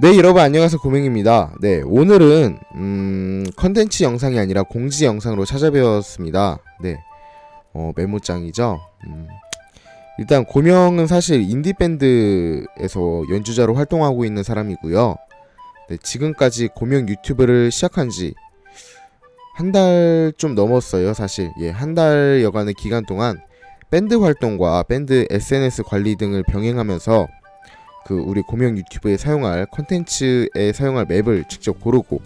네 여러분 안녕하세요. 고명입니다. 네 오늘은 음 컨텐츠 영상이 아니라 공지 영상으로 찾아뵈었습니다. 네 어, 메모장이죠? 음, 일단 고명은 사실 인디밴드에서 연주자로 활동하고 있는 사람이고요. 네 지금까지 고명 유튜브를 시작한 지 한 달 좀 넘었어요 사실. 예 한 달 여간의 기간 동안 밴드 활동과 밴드 SNS 관리 등을 병행하면서 그 우리 고명 유튜브에 사용할 컨텐츠에 사용할 맵을 직접 고르고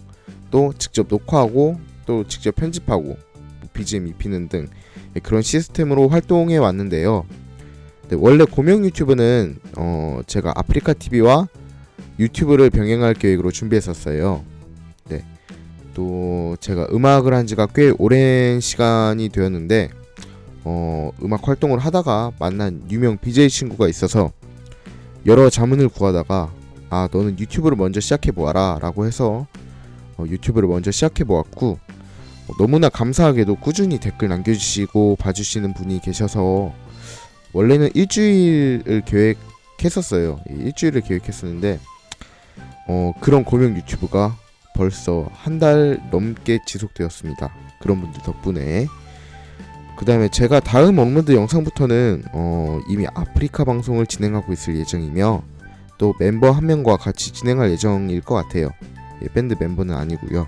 또 직접 녹화하고 또 직접 편집하고 뭐 BGM 입히는 등 예, 그런 시스템으로 활동해 왔는데요. 네, 원래 고명 유튜브는 어 제가 아프리카 TV와 유튜브를 병행할 계획으로 준비했었어요. 네. 또 제가 음악을 한 지가 꽤 오랜 시간이 되었는데 어 음악 활동을 하다가 만난 유명 BJ 친구가 있어서 여러 자문을 구하다가 아 너는 유튜브를 먼저 시작해 보아라 라고 해서 어, 유튜브를 먼저 시작해 보았고 어, 너무나 감사하게도 꾸준히 댓글 남겨주시고 봐주시는 분이 계셔서 원래는 일주일을 계획했었어요. 이 일주일을 계획했었는데 어, 그런 고명 유튜브가 벌써 한 달 넘게 지속되었습니다. 그런 분들 덕분에 그 다음에 제가 다음 업로드 영상부터는 어, 이미 아프리카 방송을 진행하고 있을 예정이며 또 멤버 한 명과 같이 진행할 예정일 것 같아요. 예, 밴드 멤버는 아니고요.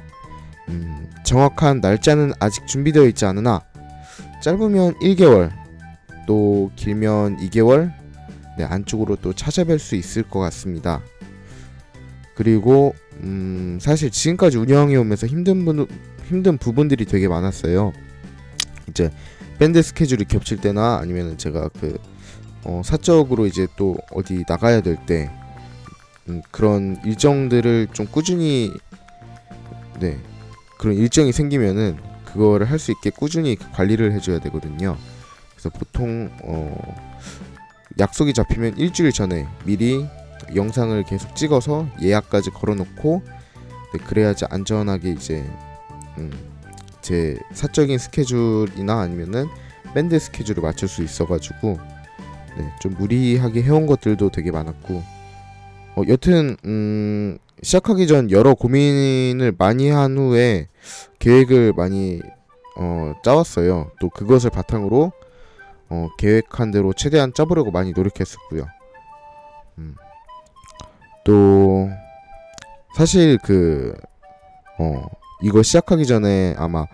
음, 정확한 날짜는 아직 준비되어 있지 않으나 짧으면 1개월 또 길면 2개월 네, 안쪽으로 또 찾아뵐 수 있을 것 같습니다. 그리고 음, 사실 지금까지 운영해 오면서 힘든 분 힘든 부분들이 되게 많았어요. 이제 밴드 스케줄이 겹칠 때나 아니면 제가 그 어, 사적으로 이제 또 어디 나가야 될때 음, 그런 일정들을 좀 꾸준히 네 그런 일정이 생기면은 그거를 할 수 있게 꾸준히 관리를 해줘야 되거든요. 그래서 보통 어, 약속이 잡히면 일주일 전에 미리 영상을 계속 찍어서 예약까지 걸어놓고 네, 그래야지 안전하게 이제 음, 제 사적인 스케줄이나 아니면은 밴드 스케줄을 맞출 수 있어가지고 네, 좀 무리하게 해온 것들도 되게 많았고 어, 여튼 음, 시작하기 전 여러 고민을 많이 한 후에 계획을 많이 어, 짜왔어요. 또 그것을 바탕으로 어, 계획한 대로 최대한 짜보려고 많이 노력했었고요. 음. 또 사실 그 어, 이거 시작하기 전에 아마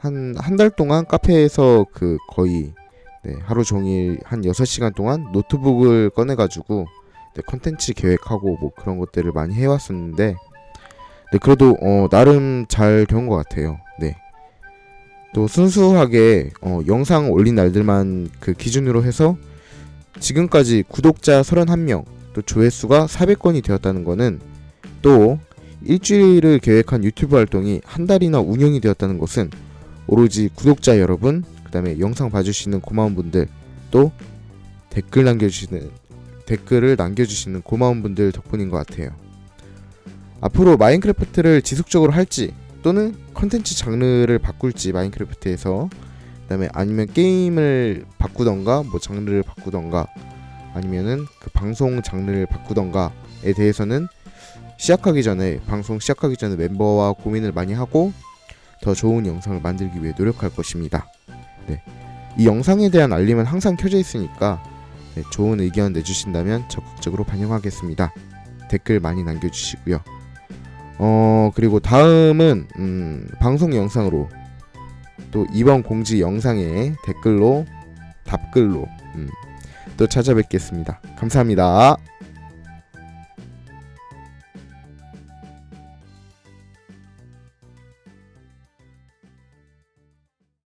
한 한 달 동안 카페에서 그 거의 네, 하루 종일 한 6시간 동안 노트북을 꺼내 가지고 네, 컨텐츠 계획하고 뭐 그런 것들을 많이 해 왔었는데 네, 그래도 어, 나름 잘 된 것 같아요. 네. 또 순수하게 어, 영상 올린 날들만 그 기준으로 해서 지금까지 구독자 31명, 또 조회수가 400건이 되었다는 거는 또 일주일을 계획한 유튜브 활동이 한 달이나 운영이 되었다는 것은 오로지 구독자 여러분, 그 다음에 영상 봐주시는 고마운 분들, 또 댓글 남겨주시는 댓글을 남겨주시는 고마운 분들 덕분인 것 같아요. 앞으로 마인크래프트를 지속적으로 할지 또는 컨텐츠 장르를 바꿀지 마인크래프트에서 그다음에 아니면 게임을 바꾸던가 뭐 장르를 바꾸던가 아니면은 그 방송 장르를 바꾸던가에 대해서는 시작하기 전에 방송 시작하기 전에 멤버와 고민을 많이 하고 더 좋은 영상을 만들기 위해 노력할 것입니다. 네. 이 영상에 대한 알림은 항상 켜져 있으니까 네, 좋은 의견 내주신다면 적극적으로 반영하겠습니다. 댓글 많이 남겨주시고요. 어 그리고 다음은 음, 방송 영상으로 또 이번 공지 영상에 댓글로 답글로 음, 또 찾아뵙겠습니다. 감사합니다.